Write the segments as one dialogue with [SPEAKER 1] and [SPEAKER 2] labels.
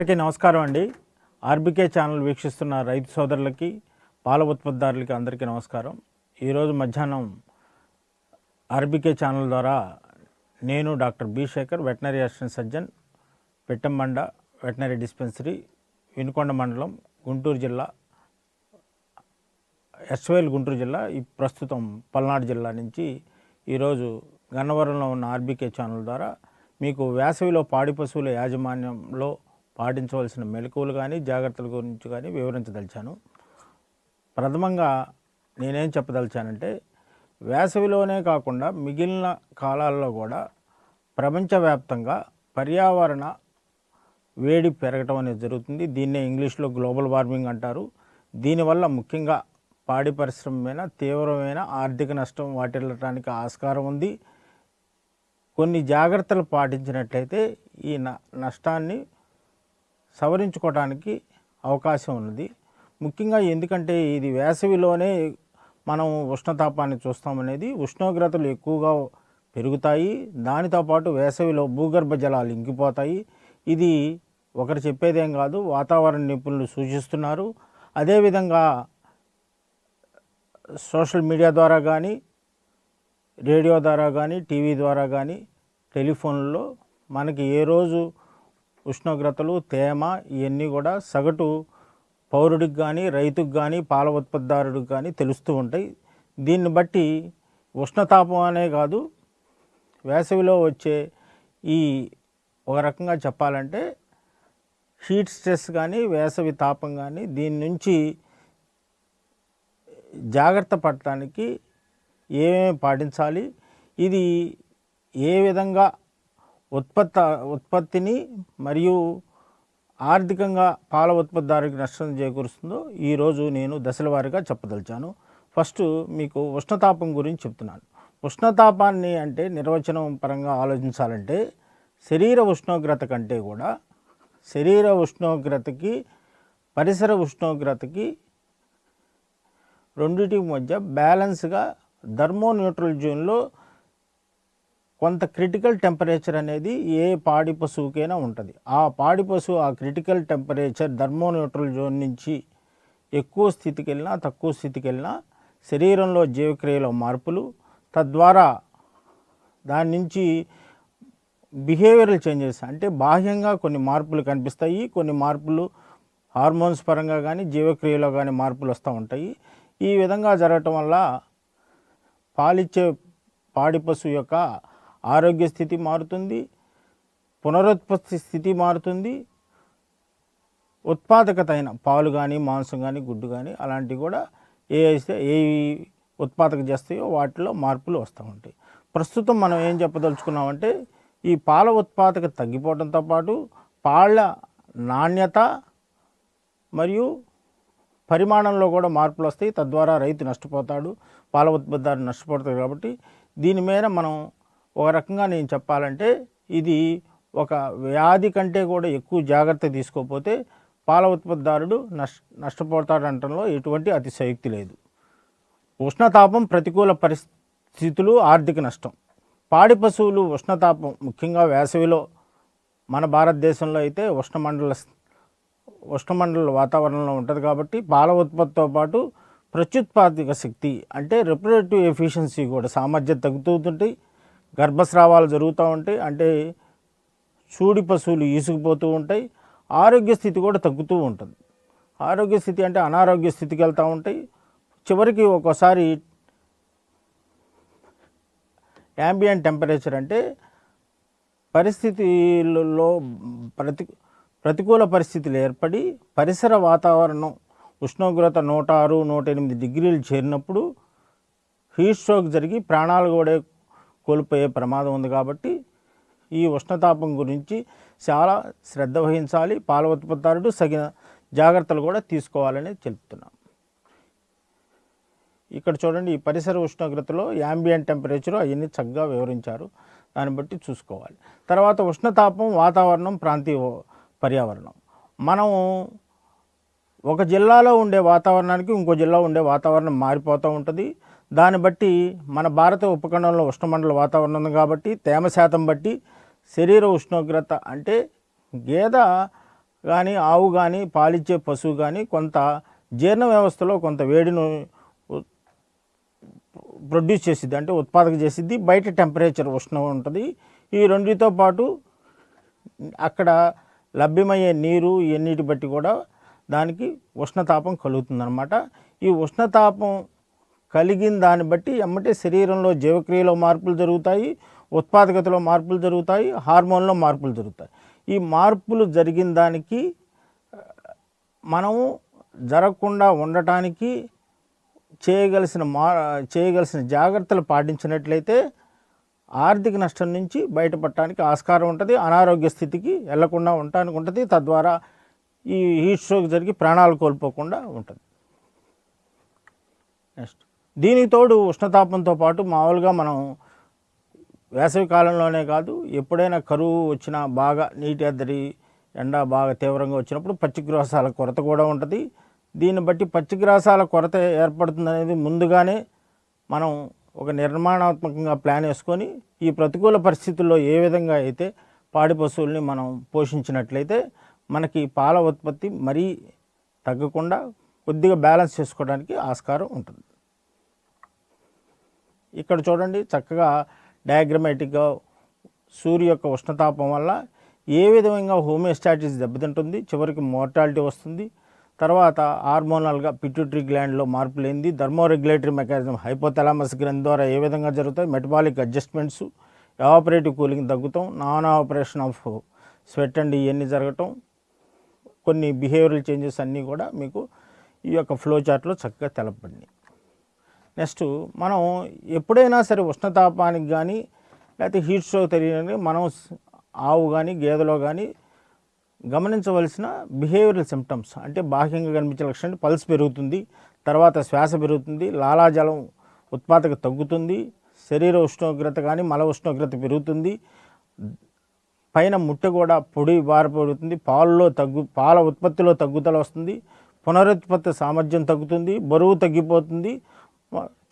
[SPEAKER 1] అందరికీ నమస్కారం అండి. ఆర్బికే ఛానల్ వీక్షిస్తున్న రైతు సోదరులకి పాల ఉత్పత్తిదారులకి అందరికీ నమస్కారం. ఈరోజు మధ్యాహ్నం ఆర్బికే ఛానల్ ద్వారా నేను doctor B Shekhar veterinary assistant surgeon Pettambanda veterinary dispensary Vinukonda మండలం గుంటూరు జిల్లా ఎస్వైల్ గుంటూరు జిల్లా ఈ ప్రస్తుతం పల్నాడు జిల్లా నుంచి ఈరోజు గన్నవరంలో ఉన్న ఆర్బీకే ఛానల్ ద్వారా మీకు వేసవిలో పాడి పశువుల యాజమాన్యంలో పాటించవలసిన మెలకువలు కానీ జాగ్రత్తల గురించి కానీ వివరించదలిచాను. ప్రథమంగా నేనేం చెప్పదలిచానంటే వేసవిలోనే కాకుండా మిగిలిన కాలాల్లో కూడా ప్రపంచవ్యాప్తంగా పర్యావరణ వేడి పెరగటం అనేది జరుగుతుంది. దీన్నే ఇంగ్లీష్లో గ్లోబల్ వార్మింగ్ అంటారు. దీనివల్ల ముఖ్యంగా పాడి పరిశ్రమ మీద తీవ్రమైన ఆర్థిక నష్టం వాటిల్లటానికి ఆస్కారం ఉంది. కొన్ని జాగ్రత్తలు పాటించినట్లయితే ఈ న నష్టాన్ని సవరించుకోవడానికి అవకాశం ఉన్నది. ముఖ్యంగా ఎందుకంటే ఇది వేసవిలోనే మనం ఉష్ణతాపాన్ని చూస్తామనేది ఉష్ణోగ్రతలు ఎక్కువగా పెరుగుతాయి. దానితో పాటు వేసవిలో భూగర్భ జలాలు ఇంకిపోతాయి. ఇది ఒకరు చెప్పేదేం కాదు వాతావరణ నిపుణులు సూచిస్తున్నారు. అదేవిధంగా సోషల్ మీడియా ద్వారా కానీ రేడియో ద్వారా కానీ టీవీ ద్వారా కానీ టెలిఫోన్లో మనకి ఏ రోజు ఉష్ణోగ్రతలు తేమ ఇవన్నీ కూడా సగటు పౌరుడికి కానీ రైతుకు కానీ పాల ఉత్పత్తిదారుడికి కానీ తెలుస్తూ ఉంటాయి. దీన్ని బట్టి ఉష్ణతాపం అనే కాదు వేసవిలో వచ్చే ఈ ఒక రకంగా చెప్పాలంటే హీట్ స్ట్రెస్ కానీ వేసవి తాపం కానీ దీని నుంచి జాగ్రత్త పడటానికి ఏమేమి పాటించాలి ఇది ఏ విధంగా ఉత్పత్త ఉత్పత్తిని మరియు ఆర్థికంగా పాల ఉత్పత్తిదారుకి నష్టం చేకూరుస్తుందో ఈరోజు నేను దశల వారీగా చెప్పదలిచాను. ఫస్ట్ మీకు ఉష్ణతాపం గురించి చెప్తున్నాను. ఉష్ణతాపాన్ని అంటే నిర్వచనం పరంగా ఆలోచించాలంటే శరీర ఉష్ణోగ్రత కంటే కూడా శరీర ఉష్ణోగ్రతకి పరిసర ఉష్ణోగ్రతకి రెండింటి మధ్య బ్యాలెన్స్గా థర్మోన్యూట్రల్ జోన్లో కొంత క్రిటికల్ టెంపరేచర్ అనేది ఏ పాడి పశువుకైనా ఉంటుంది. ఆ పాడి పశువు ఆ క్రిటికల్ టెంపరేచర్ థర్మోన్యూట్రల్ జోన్ నుంచి ఎక్కువ స్థితికి వెళ్ళినా తక్కువ స్థితికి వెళ్ళినా శరీరంలో జీవక్రియలో మార్పులు తద్వారా దాని నుంచి బిహేవియరల్ చేంజెస్ అంటే బాహ్యంగా కొన్ని మార్పులు కనిపిస్తాయి. కొన్ని మార్పులు హార్మోన్స్ పరంగా కానీ జీవక్రియలో కానీ మార్పులు వస్తూ ఉంటాయి. ఈ విధంగా జరగటం వల్ల పాలిచ్చే పాడి పశువు యొక్క ఆరోగ్య స్థితి మారుతుంది పునరుత్పత్తి స్థితి మారుతుంది ఉత్పాదకత అయిన పాలు కానీ మాంసం కానీ గుడ్డు కానీ అలాంటివి కూడా ఏ అయితే ఏ ఉత్పాదక చేస్తాయో వాటిలో మార్పులు వస్తూ ఉంటాయి. ప్రస్తుతం మనం ఏం చెప్పదలుచుకున్నామంటే ఈ పాల ఉత్పాదక తగ్గిపోవడంతో పాటు పాళ్ళ నాణ్యత మరియు పరిమాణంలో కూడా మార్పులు వస్తాయి. తద్వారా రైతు నష్టపోతాడు పాల ఉత్పత్తిదారు నష్టపోతాడు కాబట్టి దీని మీద మనం ఒక రకంగా నేను చెప్పాలంటే ఇది ఒక వ్యాధి కంటే కూడా ఎక్కువ జాగ్రత్త తీసుకోకపోతే పాల ఉత్పత్తిదారుడు నష్ట నష్టపోతాడంటంలో ఎటువంటి అతిశయోక్తి లేదు. ఉష్ణతాపం ప్రతికూల పరిస్థితులు ఆర్థిక నష్టం. పాడి పశువులు ఉష్ణతాపం ముఖ్యంగా వేసవిలో మన భారతదేశంలో అయితే ఉష్ణమండల ఉష్ణమండల వాతావరణంలో ఉంటుంది కాబట్టి పాల ఉత్పత్తితో పాటు ప్రత్యుత్పాదక శక్తి అంటే రిప్రొడక్టివ్ ఎఫిషియన్సీ కూడా సామర్థ్యం తగ్గుతుంటాయి గర్భస్రావాలు జరుగుతూ ఉంటాయి. అంటే చూడి పశువులు ఈసుకుపోతూ ఉంటాయి. ఆరోగ్య స్థితి కూడా తగ్గుతూ ఉంటుంది. ఆరోగ్య స్థితి అంటే అనారోగ్య స్థితికి వెళ్తూ ఉంటాయి. చివరికి ఒక్కోసారి యాంబియన్ టెంపరేచర్ అంటే పరిస్థితులలో ప్రతి ప్రతికూల పరిస్థితులు ఏర్పడి పరిసర వాతావరణం ఉష్ణోగ్రత నూట ఆరు నూట ఎనిమిది డిగ్రీలు చేరినప్పుడు హీట్ స్ట్రోక్ జరిగి ప్రాణాలు కూడా కోల్పోయే ప్రమాదం ఉంది కాబట్టి ఈ ఉష్ణతాపం గురించి చాలా శ్రద్ధ వహించాలి పాల ఉత్పత్తిదారుడు సగిన జాగ్రత్తలు కూడా తీసుకోవాలని తెలుపుతున్నాం ఇక్కడ చూడండి ఈ పరిసర ఉష్ణోగ్రతలో యాంబియన్ టెంపరేచర్ అవన్నీ చక్కగా వివరించారు. దాన్ని బట్టి చూసుకోవాలి. తర్వాత ఉష్ణతాపం వాతావరణం ప్రాంతీయ పర్యావరణం. మనం ఒక జిల్లాలో ఉండే వాతావరణానికి ఇంకో జిల్లా ఉండే వాతావరణం మారిపోతూ ఉంటుంది. దాన్ని బట్టి మన భారత ఉపఖండంలో ఉష్ణమండల వాతావరణం ఉంది కాబట్టి తేమ శాతం బట్టి శరీర ఉష్ణోగ్రత అంటే గేద కానీ ఆవు కానీ పాలిచ్చే పశువు కానీ కొంత జీర్ణ వ్యవస్థలో కొంత వేడిని ప్రొడ్యూస్ చేసిద్ది. అంటే ఉత్పాదక చేసిద్ది. బయట టెంపరేచర్ ఉష్ణం ఉంటుంది. ఈ రెండితో పాటు అక్కడ లభ్యమయ్యే నీరు ఇవన్నిటి బట్టి కూడా దానికి ఉష్ణతాపం కలుగుతుందన్నమాట. ఈ ఉష్ణతాపం కలిగిన దాన్ని బట్టి ఎమ్మటే శరీరంలో జీవక్రియలో మార్పులు జరుగుతాయి ఉత్పాదకతలో మార్పులు జరుగుతాయి హార్మోన్లో మార్పులు జరుగుతాయి. ఈ మార్పులు జరిగిన దానికి మనము జరగకుండా ఉండటానికి చేయగలిసిన మా చేయగలిసిన జాగ్రత్తలు పాటించినట్లయితే ఆర్థిక నష్టం నుంచి బయటపడటానికి ఆస్కారం ఉంటుంది అనారోగ్య స్థితికి వెళ్ళకుండా ఉండటానికి ఉంటుంది తద్వారా ఈ హీట్ స్ట్రోక్ జరిగి ప్రాణాలు కోల్పోకుండా ఉంటుంది. నెక్స్ట్. దీనికి తోడు ఉష్ణతాపంతో పాటు మామూలుగా మనం వేసవి కాలంలోనే కాదు ఎప్పుడైనా కరువు వచ్చినా బాగా నీటి ఎద్దడి ఎండ బాగా తీవ్రంగా వచ్చినప్పుడు పచ్చిగ్రాసాల కొరత కూడా ఉంటుంది. దీన్ని బట్టి పచ్చిగ్రాసాల కొరత ఏర్పడుతుంది అనేది ముందుగానే మనం ఒక నిర్మాణాత్మకంగా ప్లాన్ వేసుకొని ఈ ప్రతికూల పరిస్థితుల్లో ఏ విధంగా అయితే పాడి పశువుల్ని మనం పోషించినట్లయితే మనకి పాల ఉత్పత్తి మరీ తగ్గకుండా కొద్దిగా బ్యాలెన్స్ చేసుకోవడానికి ఆస్కారం ఉంటుంది. ఇక్కడ చూడండి చక్కగా డయాగ్రమాటిక్గా సూర్య యొక్క ఉష్ణతాపం వల్ల ఏ విధంగా హోమియోస్టాటిస్ దెబ్బతింటుంది చివరికి మోర్టాలిటీ వస్తుంది తర్వాత హార్మోనల్గా పిట్యూటరీ గ్లాండ్లో మార్పులు ఏంది థర్మోరెగ్యులేటరీ మెకానిజం హైపోథలామస్ గ్రంథి ద్వారా ఏ విధంగా జరుగుతాయి metabolic adjustments evaporative cooling తగ్గుతాం non operation of sweat and ఇవన్నీ జరగటం కొన్ని బిహేవియరల్ చేంజెస్ అన్నీ కూడా మీకు ఈ యొక్క ఫ్లో చార్ట్లో చక్కగా తెలపబడినాయి. నెక్స్ట్ మనం ఎప్పుడైనా సరే ఉష్ణతాపానికి కానీ లేకపోతే హీట్ స్ట్రోక్ తెలియని మనం ఆవు కానీ గేదెలో కానీ గమనించవలసిన బిహేవియరల్ సిమ్టమ్స్ అంటే బాహ్యంగా కనిపించే లక్షణం పల్స్ పెరుగుతుంది తర్వాత శ్వాస పెరుగుతుంది లాలాజలం ఉత్పాదక తగ్గుతుంది శరీర ఉష్ణోగ్రత కానీ మల ఉష్ణోగ్రత పెరుగుతుంది పైన ముట్టె కూడా పొడి బారిపోతుంది పాలలో తగ్గు పాల ఉత్పత్తిలో తగ్గుదల వస్తుంది పునరుత్పత్తి సామర్థ్యం తగ్గుతుంది బరువు తగ్గిపోతుంది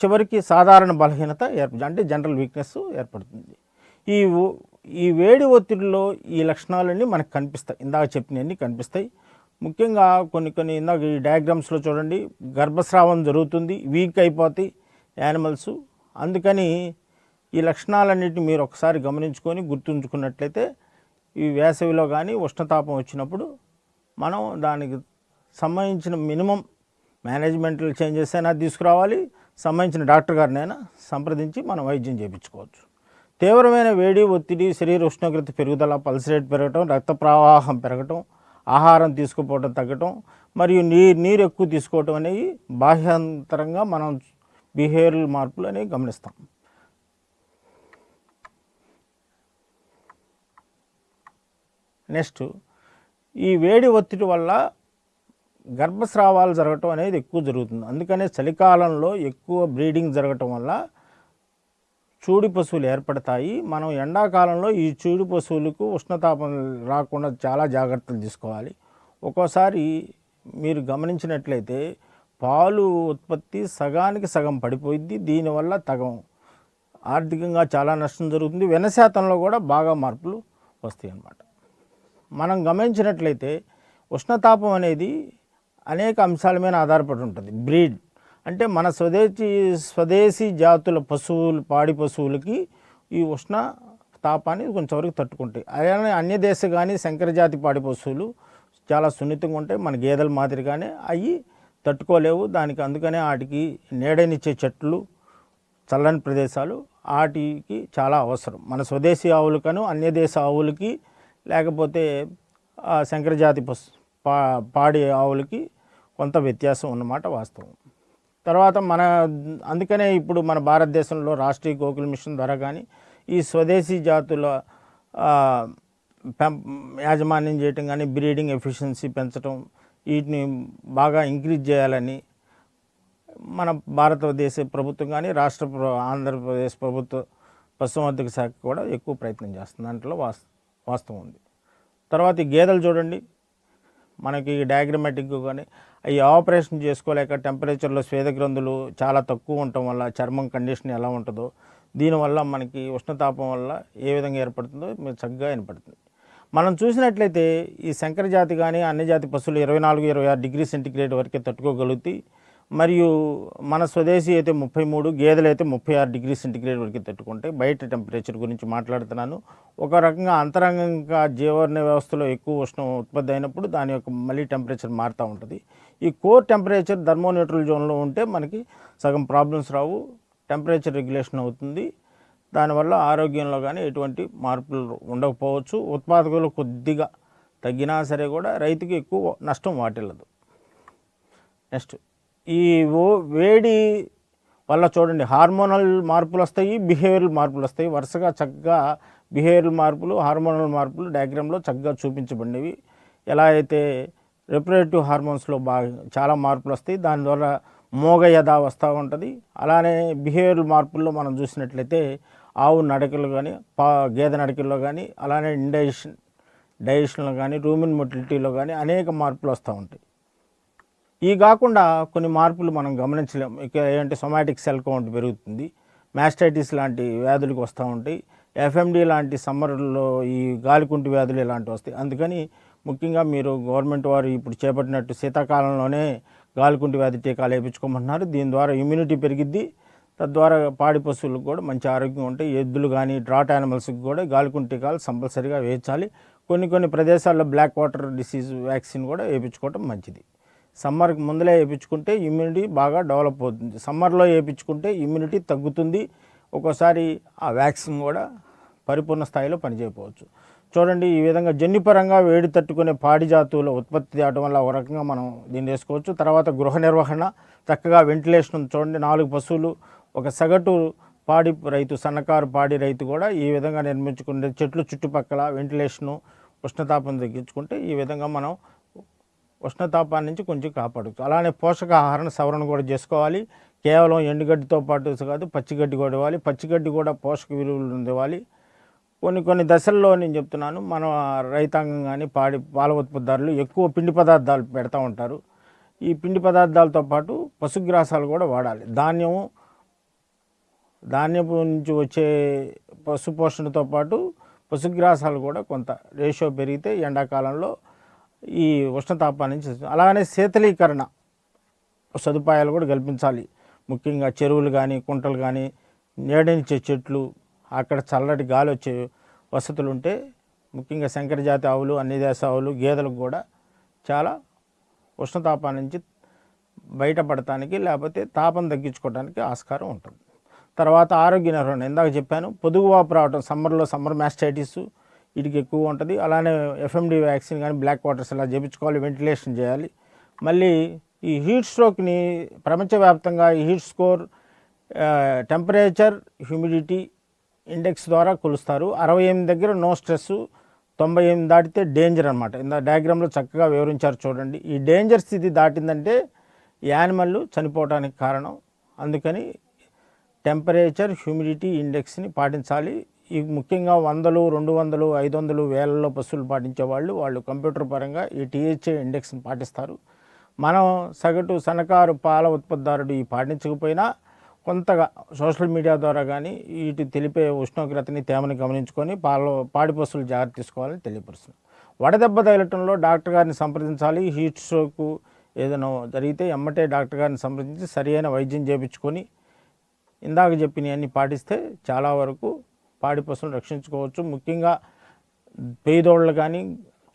[SPEAKER 1] చివరికి సాధారణ బలహీనత ఏర్పడు అంటే జనరల్ వీక్నెస్ ఏర్పడుతుంది. ఈ ఈ వేడి ఒత్తిడిలో ఈ లక్షణాలన్నీ మనకు కనిపిస్తాయి. ఇందాక చెప్పినవన్నీ కనిపిస్తాయి. ముఖ్యంగా కొన్ని కొన్ని ఇందాక ఈ డయాగ్రామ్స్లో చూడండి గర్భస్రావం జరుగుతుంది వీక్ అయిపోతాయి యానిమల్స్. అందుకని ఈ లక్షణాలన్నిటిని మీరు ఒకసారి గమనించుకొని గుర్తుంచుకున్నట్లయితే ఈ వేసవిలో కానీ ఉష్ణతాపం వచ్చినప్పుడు మనం దానికి సంబంధించిన మినిమం మేనేజ్మెంటల్ చేంజెస్ అయినా తీసుకురావాలి. సంబంధించిన డాక్టర్ గారినైనా సంప్రదించి మనం వైద్యం చేయించుకోవచ్చు. తీవ్రమైన వేడి ఒత్తిడి శరీర ఉష్ణోగ్రత పెరుగుదల పల్స్ రేట్ పెరగటం రక్త ప్రవాహం పెరగటం ఆహారం తీసుకుపోవడం తగ్గటం మరియు నీరు నీరు ఎక్కువ తీసుకోవటం అనేవి బాహ్యాంతరంగా మనం బిహేవియరల్ మార్పులు అనేవి గమనిస్తాం. నెక్స్ట్ ఈ వేడి ఒత్తిడి వల్ల గర్భస్రావాలు జరగటం అనేది ఎక్కువ జరుగుతుంది. అందుకనే చలికాలంలో ఎక్కువ బ్రీడింగ్ జరగటం వల్ల చూడి పశువులు ఏర్పడతాయి. మనం ఎండాకాలంలో ఈ చూడి పశువులకు ఉష్ణతాపం రాకుండా చాలా జాగ్రత్తలు తీసుకోవాలి. ఒక్కోసారి మీరు గమనించినట్లయితే పాలు ఉత్పత్తి సగానికి సగం పడిపోయింది దీనివల్ల తగం ఆర్థికంగా చాలా నష్టం జరుగుతుంది. వెన శాతంలో కూడా బాగా మార్పులు వస్తాయి అన్నమాట మనం గమనించినట్లయితే ఉష్ణతాపం అనేది అనేక అంశాల మీద ఆధారపడి ఉంటుంది. బ్రీడ్ అంటే మన స్వదేశీ స్వదేశీ జాతుల పశువులు పాడి పశువులకి ఈ ఉష్ణ తాపాన్ని కొంచెంవరకు తట్టుకుంటాయి. అలానే అన్య దేశ కానీ శంకరజాతి పాడి పశువులు చాలా సున్నితంగా ఉంటాయి. మన గేదెల మాదిరిగానే అవి తట్టుకోలేవు. దానికి అందుకనే వాటికి నీడనిచ్చే చెట్లు చల్లని ప్రదేశాలు వాటికి చాలా అవసరం. మన స్వదేశీ ఆవులకను అన్యదేశ ఆవులకి లేకపోతే శంకరజాతి పశు పా పాడి ఆవులకి కొంత వ్యత్యాసం ఉన్నమాట వాస్తవం. తర్వాత మన అందుకనే ఇప్పుడు మన భారతదేశంలో రాష్ట్రీయ గోకుల మిషన్ ద్వారా కానీ ఈ స్వదేశీ జాతుల పెం యాజమాన్యం చేయటం కానీ బ్రీడింగ్ ఎఫిషియన్సీ పెంచడం వీటిని బాగా ఇంక్రీజ్ చేయాలని మన భారతదేశ ప్రభుత్వం కానీ రాష్ట్ర ఆంధ్రప్రదేశ్ ప్రభుత్వ పశుసంవర్ధక శాఖ కూడా ఎక్కువ ప్రయత్నం చేస్తుంది. దాంట్లో వాస్ వాస్తవం ఉంది. తర్వాత గేదెలు చూడండి. మనకి డయాగ్రమాటిక్ కానీ అవి ఆపరేషన్ చేసుకోలేక టెంపరేచర్లో స్వేద గ్రంథులు చాలా తక్కువ ఉండటం వల్ల చర్మం కండిషన్ ఎలా ఉంటుందో దీనివల్ల మనకి ఉష్ణతాపం వల్ల ఏ విధంగా ఏర్పడుతుందో మీరు చక్కగా వినపడుతుంది. మనం చూసినట్లయితే ఈ శంకర జాతి కానీ అన్ని జాతి పశువులు ఇరవై నాలుగు ఇరవై ఆరు డిగ్రీ సెంటిగ్రేడ్ వరకే తట్టుకోగలుగుతాయి. మరియు మన స్వదేశీ అయితే ముప్పై మూడు గేదెలు అయితే ముప్పై ఆరు డిగ్రీ సెంటిగ్రేడ్ వరకు తట్టుకుంటాయి బయట టెంపరేచర్ గురించి మాట్లాడుతున్నాను. ఒక రకంగా అంతరంగంగా జీవర్ణ వ్యవస్థలో ఎక్కువ ఉష్ణం ఉత్పత్తి అయినప్పుడు దాని యొక్క మళ్ళీ టెంపరేచర్ మారుతూ ఉంటుంది. ఈ కోర్ టెంపరేచర్ థర్మోన్యూట్రల్ జోన్లో ఉంటే మనకి సగం ప్రాబ్లమ్స్ రావు టెంపరేచర్ రెగ్యులేషన్ అవుతుంది. దానివల్ల ఆరోగ్యంలో కానీ ఎటువంటి మార్పులు ఉండకపోవచ్చు. ఉత్పాదకులు కొద్దిగా తగ్గినా సరే కూడా రైతుకి ఎక్కువ నష్టం వాటిల్లదు. నెక్స్ట్. ఈ ఓ వేడి వల్ల చూడండి హార్మోనల్ మార్పులు వస్తాయి బిహేవియరల్ మార్పులు వస్తాయి. వరుసగా చక్కగా బిహేవియరల్ మార్పులు హార్మోనల్ మార్పులు డయాగ్రామ్లో చక్కగా చూపించబడినవి. ఎలా అయితే రిప్రొడక్టివ్ హార్మోన్స్లో బాగా చాలా మార్పులు వస్తాయి దాని ద్వారా మోగ యథ వస్తూ ఉంటుంది. అలానే బిహేవియరల్ మార్పుల్లో మనం చూసినట్లయితే ఆవు నడకలు కానీ పా గేదె నడకల్లో కానీ అలానే ఇండైజెషన్ డైజెషన్లో కానీ రూమిన్ మొటిలిటీలో కానీ అనేక మార్పులు వస్తూ ఉంటాయి. ఈ కాకుండా కొన్ని మార్పులు మనం గమనించలేము ఇక ఏంటంటే సొమాటిక్ సెల్ కౌంట్ పెరుగుతుంది. మ్యాస్టైటిస్ లాంటి వ్యాధులకు వస్తూ ఉంటాయి. ఎఫ్ఎండి లాంటి సమ్మర్లో ఈ గాలికుంటి వ్యాధులు ఇలాంటివి వస్తాయి. అందుకని ముఖ్యంగా మీరు గవర్నమెంట్ వారు ఇప్పుడు చేపట్టినట్టు శీతాకాలంలోనే గాలికుంటి వ్యాధి టీకాలు వేయించుకోమంటున్నారు. దీని ద్వారా ఇమ్యూనిటీ పెరిగిద్ది. తద్వారా పాడి పశువులకు కూడా మంచి ఆరోగ్యం ఉంటాయి. ఎద్దులు కానీ డ్రాట్ యానిమల్స్కి కూడా గాలికుంటి టీకాలు కంపల్సరీగా వేయించాలి. కొన్ని కొన్ని ప్రదేశాల్లో బ్లాక్ వాటర్ డిసీజ్ వ్యాక్సిన్ కూడా వేయించుకోవటం మంచిది. సమ్మర్కి ముందలే వేయించుకుంటే ఇమ్యూనిటీ బాగా డెవలప్ అవుతుంది. సమ్మర్లో వేయించుకుంటే ఇమ్యూనిటీ తగ్గుతుంది. ఒక్కోసారి ఆ వ్యాక్సిన్ కూడా పరిపూర్ణ స్థాయిలో పనిచేయకపోవచ్చు. చూడండి ఈ విధంగా జన్యుపరంగా వేడి తట్టుకునే పాడి జాతువుల ఉత్పత్తి చేయడం వల్ల ఒక రకంగా మనం దీన్ని వేసుకోవచ్చు. తర్వాత గృహ నిర్వహణ చక్కగా వెంటిలేషన్ చూడండి నాలుగు పశువులు ఒక సగటు పాడి రైతు సన్నకారు పాడి రైతు కూడా ఈ విధంగా నిర్మించుకునే చెట్లు చుట్టుపక్కల వెంటిలేషను ఉష్ణతాపం తగ్గించుకుంటే ఈ విధంగా మనం ఉష్ణతాపాన్ని నుంచి కొంచెం కాపాడుకోవచ్చు అలానే పోషకాహారం సవరణ కూడా చేసుకోవాలి. కేవలం ఎండుగడ్డితో పాటు కాదు పచ్చిగడ్డి కూడా ఇవ్వాలి. పచ్చిగడ్డి కూడా పోషక విలువలు ఇవ్వాలి కొన్ని కొన్ని దశల్లో నేను చెప్తున్నాను. మన రైతాంగం కానీ పాడి పాల ఉత్పత్తిదారులు ఎక్కువ పిండి పదార్థాలు పెడతా ఉంటారు. ఈ పిండి పదార్థాలతో పాటు పశుగ్రాసాలు కూడా వాడాలి. ధాన్యం ధాన్యపు నుంచి వచ్చే పశు పోషణతో పాటు పశుగ్రాసాలు కూడా కొంత రేషియో పెరిగితే ఎండాకాలంలో ఈ ఉష్ణతాపాన్ని నుంచి అలానే శీతలీకరణ సదుపాయాలు కూడా కల్పించాలి. ముఖ్యంగా చెరువులు కానీ కుంటలు కానీ నీడనిచ్చే చెట్లు అక్కడ చల్లటి గాలి వచ్చే వసతులు ఉంటే ముఖ్యంగా శంకరజాతి ఆవులు అన్ని దేశ ఆవులు గేదెలకు కూడా చాలా ఉష్ణతాపాన్ని నుంచి బయటపడటానికి లేకపోతే తాపం తగ్గించుకోవడానికి ఆస్కారం ఉంటుంది. తర్వాత ఆరోగ్య నిర్వహణ. ఇందాక చెప్పాను పొదుగు వాపు రావటం సమ్మర్లో సమ్మర్ మ్యాస్టైటిస్ వీటికి ఎక్కువ ఉంటుంది. అలానే ఎఫ్ఎండి వ్యాక్సిన్ కానీ బ్లాక్ వాటర్స్ ఇలా చేయించుకోవాలి వెంటిలేషన్ చేయాలి. మళ్ళీ ఈ హీట్ స్ట్రోక్ని ప్రపంచవ్యాప్తంగా ఈ heat score temperature humidity index ద్వారా కొలుస్తారు. అరవై ఎనిమిది దగ్గర నో స్ట్రెస్ తొంభై ఎనిమిది దాటితే డేంజర్ అనమాట ఇంత డయాగ్రామ్లో చక్కగా వివరించారు చూడండి. ఈ డేంజర్ స్థితి దాటిందంటే యానిమల్ చనిపోవడానికి కారణం. అందుకని టెంపరేచర్ హ్యూమిడిటీ ఇండెక్స్ని పాటించాలి. ఈ ముఖ్యంగా వందలు రెండు వందలు ఐదు వందలు వేలలో పశువులు పాటించే వాళ్ళు వాళ్ళు కంప్యూటర్ పరంగా ఈ టీహెచ్ఏ ఇండెక్స్ని పాటిస్తారు. మనం సగటు సన్నకారు పాల ఉత్పత్తిదారుడు ఈ పాటించకపోయినా కొంతగా సోషల్ మీడియా ద్వారా కానీ వీటి తెలిపే ఉష్ణోగ్రతని తేమని గమనించుకొని పాల పాడి పశువులు జాగ్రత్త తీసుకోవాలని తెలియపరుస్తుంది. వడదెబ్బ తగలటంలో డాక్టర్ గారిని సంప్రదించాలి. హీట్ స్ట్రోక్ ఏదైనా జరిగితే ఎమ్మటే డాక్టర్ గారిని సంప్రదించి సరి అయిన వైద్యం చేయించుకొని ఇందాక చెప్పినవన్నీ పాటిస్తే చాలా వరకు పాడి పశువులను రక్షించుకోవచ్చు. ముఖ్యంగా పేదోళ్ళు కానీ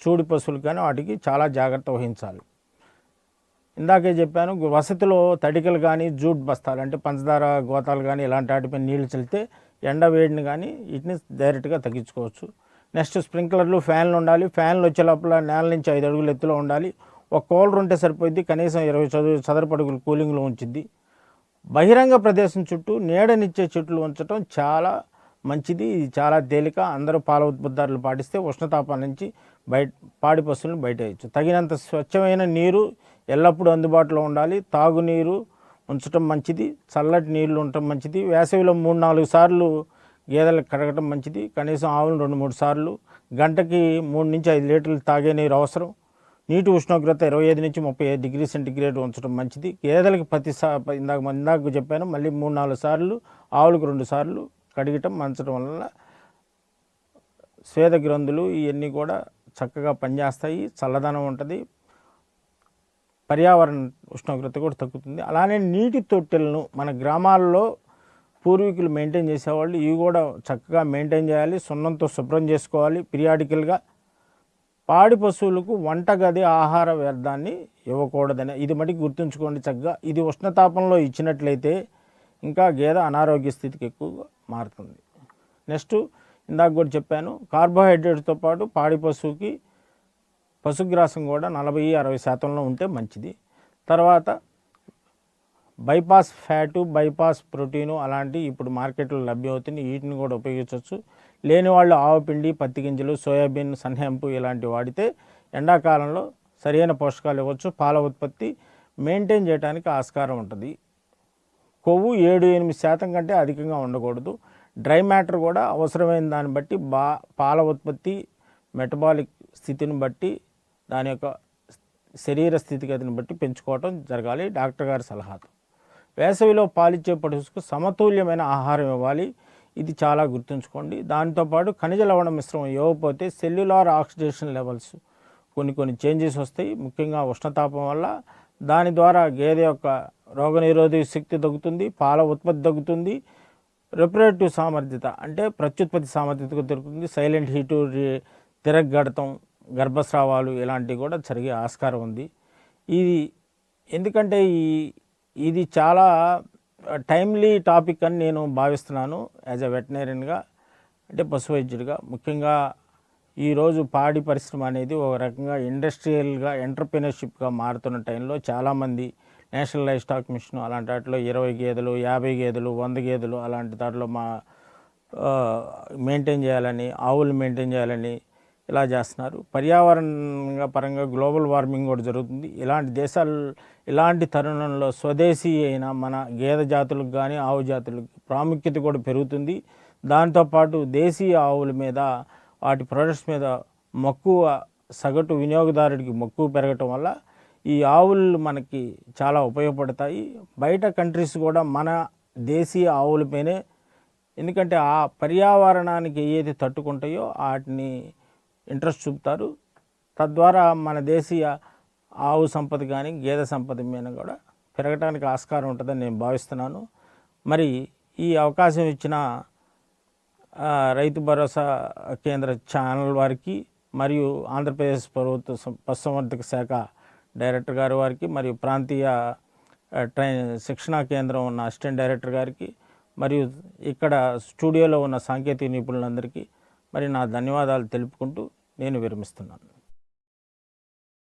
[SPEAKER 1] చూడి పశువులు కానీ వాటికి చాలా జాగ్రత్త వహించాలి. ఇందాకే చెప్పాను వసతిలో తడికలు కానీ జూట్ బస్తాలు అంటే పంచదార గోతాలు కానీ ఇలాంటి వాటిపై నీళ్ళు చల్లితే ఎండ వేడిని కానీ వీటిని డైరెక్ట్గా తగ్గించుకోవచ్చు. నెక్స్ట్ స్ప్రింక్లర్లు ఫ్యాన్లు ఉండాలి. ఫ్యాన్లు వచ్చే లోపల నేల నుంచి ఐదు అడుగులు ఎత్తులో ఉండాలి. ఒక కూలర్ ఉంటే సరిపోద్ది కనీసం ఇరవై చదువు చదరపు అడుగులు కూలింగ్లో ఉంచింది బహిరంగ ప్రదేశం చుట్టూ నీడనిచ్చే చెట్లు ఉంచడం చాలా మంచిది. చాలా తేలిక. అందరూ పాల ఉత్పత్తిదారులు పాటిస్తే ఉష్ణతాపాల నుంచి బయట పాడి పశువులను బయటేయచ్చు. తగినంత స్వచ్ఛమైన నీరు ఎల్లప్పుడూ అందుబాటులో ఉండాలి. తాగునీరు ఉంచడం మంచిది. చల్లటి నీళ్ళు ఉండటం మంచిది. వేసవిలో మూడు నాలుగు సార్లు గేదెలకు కడగటం మంచిది. కనీసం ఆవులు రెండు మూడు సార్లు. గంటకి మూడు నుంచి ఐదు లీటర్లు తాగే నీరు అవసరం. నీటి ఉష్ణోగ్రత ఇరవై ఐదు నుంచి ముప్పై ఐదు డిగ్రీ సెంటిగ్రేడ్ ఉంచడం మంచిది. గేదెలకు ప్రతి సా ఇందాక ఇందాక చెప్పాను మళ్ళీ మూడు నాలుగు సార్లు ఆవులకు రెండు సార్లు కడిగటం మంచడం వలన స్వేద గ్రంథులు ఇవన్నీ కూడా చక్కగా పనిచేస్తాయి. చల్లదనం ఉంటుంది. పర్యావరణ ఉష్ణోగ్రత కూడా తగ్గుతుంది. అలానే నీటి తొట్టెలను మన గ్రామాల్లో పూర్వీకులు మెయింటైన్ చేసేవాళ్ళు ఇవి కూడా చక్కగా మెయింటైన్ చేయాలి. సున్నంతో శుభ్రం చేసుకోవాలి. పిరియాడికల్గా పాడి పశువులకు వంటగది ఆహార వ్యర్థాన్ని ఇవ్వకూడదని. ఇది మటుకు గుర్తుంచుకోండి చక్కగా. ఇది ఉష్ణతాపంలో ఇచ్చినట్లయితే ఇంకా గేదె అనారోగ్య స్థితికి ఎక్కువగా మారుతుంది. నెక్స్ట్ ఇందాక కూడా చెప్పాను కార్బోహైడ్రేట్తో పాటు పాడి పశువుకి పశుగ్రాసం కూడా నలభై అరవై శాతంలో ఉంటే మంచిది. తర్వాత బైపాస్ ఫ్యాటు బైపాస్ ప్రోటీను అలాంటి ఇప్పుడు మార్కెట్లో లభ్యమవుతుంది. వీటిని కూడా ఉపయోగించవచ్చు. లేని వాళ్ళు ఆవపిండి పత్తి గింజలు సోయాబీన్ సన్హెంపు ఇలాంటివి వాడితే ఎండాకాలంలో సరైన పోషకాలు ఇవ్వచ్చు. పాల ఉత్పత్తి మెయింటైన్ చేయడానికి ఆస్కారం ఉంటుంది. కొవ్వు ఏడు ఎనిమిది శాతం కంటే అధికంగా ఉండకూడదు. డ్రై మ్యాటర్ కూడా అవసరమైన దాన్ని బట్టి బా పాల ఉత్పత్తి మెటబాలిక్ స్థితిని బట్టి దాని యొక్క శరీర స్థితిగతిని బట్టి పెంచుకోవటం జరగాలి. డాక్టర్ గారి సలహాతో వేసవిలో పాలిచ్చే పశువుకు సమతుల్యమైన ఆహారం ఇవ్వాలి. ఇది చాలా గుర్తుంచుకోండి. దాంతోపాటు ఖనిజ లవణ మిశ్రమం ఇవ్వకపోతే సెల్యులార్ ఆక్సిడేషన్ లెవెల్స్ కొన్ని కొన్ని చేంజెస్ వస్తాయి. ముఖ్యంగా ఉష్ణతాపం వల్ల దాని ద్వారా గేదె యొక్క రోగనిరోధక శక్తి తగ్గుతుంది పాల ఉత్పత్తి తగ్గుతుంది రిపరేటివ్ సామర్థ్యత అంటే ప్రత్యుత్పత్తి సామర్థ్యత దొరుకుతుంది సైలెంట్ హీటు తిరగడటం గర్భస్రావాలు ఇలాంటివి కూడా జరిగే ఆస్కారం ఉంది. ఇది ఎందుకంటే ఈ ఇది చాలా టైమ్లీ టాపిక్ అని నేను భావిస్తున్నాను యాజ్ ఎ వెటనరీన్గా అంటే పశు వైద్యుడిగా ముఖ్యంగా ఈరోజు పాడి పరిశ్రమ అనేది ఒక రకంగా ఇండస్ట్రియల్గా ఎంటర్ప్రినర్షిప్గా మారుతున్న టైంలో చాలామంది నేషనల్ లైఫ్ స్టాక్ మిషన్ అలాంటి వాటిలో ఇరవై గేదెలు యాభై గేదెలు వంద గేదెలు అలాంటి దాంట్లో మా మెయింటైన్ చేయాలని ఆవులు మెయింటైన్ చేయాలని ఇలా చేస్తున్నారు. పర్యావరణంగా పరంగా గ్లోబల్ వార్మింగ్ కూడా జరుగుతుంది. ఇలాంటి దేశాలు ఇలాంటి తరుణంలో స్వదేశీ అయిన మన గేదె జాతులకు కానీ ఆవు జాతులకు ప్రాముఖ్యత కూడా పెరుగుతుంది. దాంతోపాటు దేశీయ ఆవుల మీద వాటి ప్రొడక్ట్స్ మీద మక్కువ సగటు వినియోగదారుడికి మక్కువ పెరగటం వల్ల ఈ ఆవులు మనకి చాలా ఉపయోగపడతాయి. బయట కంట్రీస్ కూడా మన దేశీయ ఆవులపైనే ఎందుకంటే ఆ పర్యావరణానికి ఏదైతే తట్టుకుంటాయో వాటిని ఇంట్రెస్ట్ చూపుతారు. తద్వారా మన దేశీయ ఆవు సంపద కానీ గేదె సంపద మీద కూడా పెరగటానికి ఆస్కారం ఉంటుందని నేను భావిస్తున్నాను. మరి ఈ అవకాశం ఇచ్చిన రైతు భరోసా కేంద్ర ఛానల్ వారికి మరియు ఆంధ్రప్రదేశ్ ప్రభుత్వ పశుసంవర్ధక శాఖ డైరెక్టర్ గారి వారికి మరియు ప్రాంతీయ ట్రై ట్రైన్ శిక్షణా కేంద్రం ఉన్న అసిస్టెంట్ డైరెక్టర్ గారికి మరియు ఇక్కడ స్టూడియోలో ఉన్న సాంకేతిక నిపుణులందరికీ మరి నా ధన్యవాదాలు తెలుపుకుంటూ నేను విరమిస్తున్నాను.